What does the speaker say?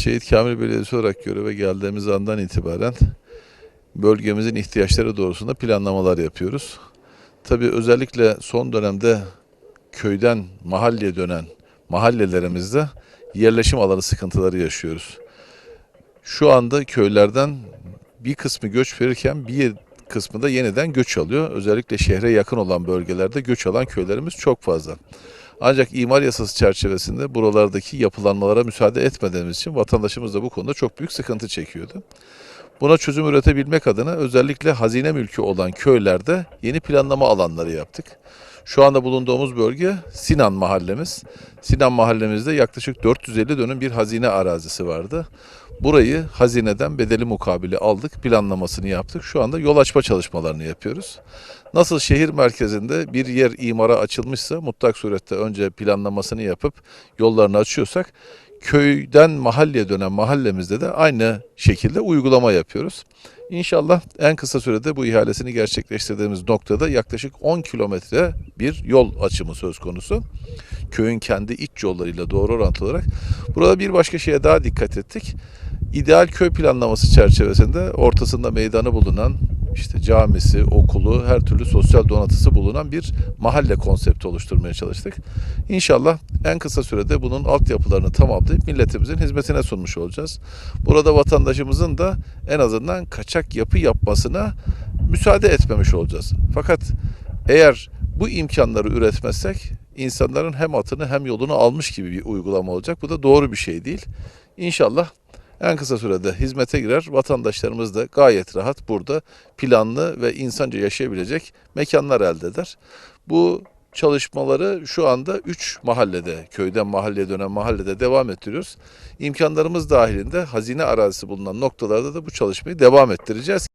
Şehit Kamil Belediyesi olarak göreve geldiğimiz andan itibaren bölgemizin ihtiyaçları doğrusunda planlamalar yapıyoruz. Tabii özellikle son dönemde köyden mahalleye dönen mahallelerimizde yerleşim alanı sıkıntıları yaşıyoruz. Şu anda köylerden bir kısmı göç verirken bir kısmı da yeniden göç alıyor. Özellikle şehre yakın olan bölgelerde göç alan köylerimiz çok fazla. Ancak imar yasası çerçevesinde buralardaki yapılanmalara müsaade etmediğimiz için vatandaşımız da bu konuda çok büyük sıkıntı çekiyordu. Buna çözüm üretebilmek adına özellikle hazine mülkü olan köylerde yeni planlama alanları yaptık. Şu anda bulunduğumuz bölge Sinan mahallemiz. Sinan mahallemizde yaklaşık 450 dönüm bir hazine arazisi vardı. Burayı hazineden bedeli mukabili aldık, planlamasını yaptık. Şu anda yol açma çalışmalarını yapıyoruz. Nasıl şehir merkezinde bir yer imara açılmışsa mutlak surette önce planlamasını yapıp yollarını açıyorsak köyden mahalleye dönen mahallemizde de aynı şekilde uygulama yapıyoruz. İnşallah en kısa sürede bu ihalesini gerçekleştirdiğimiz noktada yaklaşık 10 kilometre bir yol açımı söz konusu. Köyün kendi iç yollarıyla doğru orantılı olarak. Burada bir başka şeye daha dikkat ettik. İdeal köy planlaması çerçevesinde ortasında meydanı bulunan işte camisi, okulu, her türlü sosyal donatısı bulunan bir mahalle konsepti oluşturmaya çalıştık. İnşallah en kısa sürede bunun altyapılarını tamamlayıp milletimizin hizmetine sunmuş olacağız. Burada vatandaşımızın da en azından kaçak yapı yapmasına müsaade etmemiş olacağız. Fakat eğer bu imkanları üretmezsek insanların hem atını hem yolunu almış gibi bir uygulama olacak. Bu da doğru bir şey değil. İnşallah en kısa sürede hizmete girer. Vatandaşlarımız da gayet rahat burada planlı ve insanca yaşayabilecek mekanlar elde eder. Bu çalışmaları şu anda 3 mahallede, köyden mahalleye dönen mahallede devam ettiriyoruz. İmkanlarımız dahilinde hazine arazisi bulunan noktalarda da bu çalışmayı devam ettireceğiz.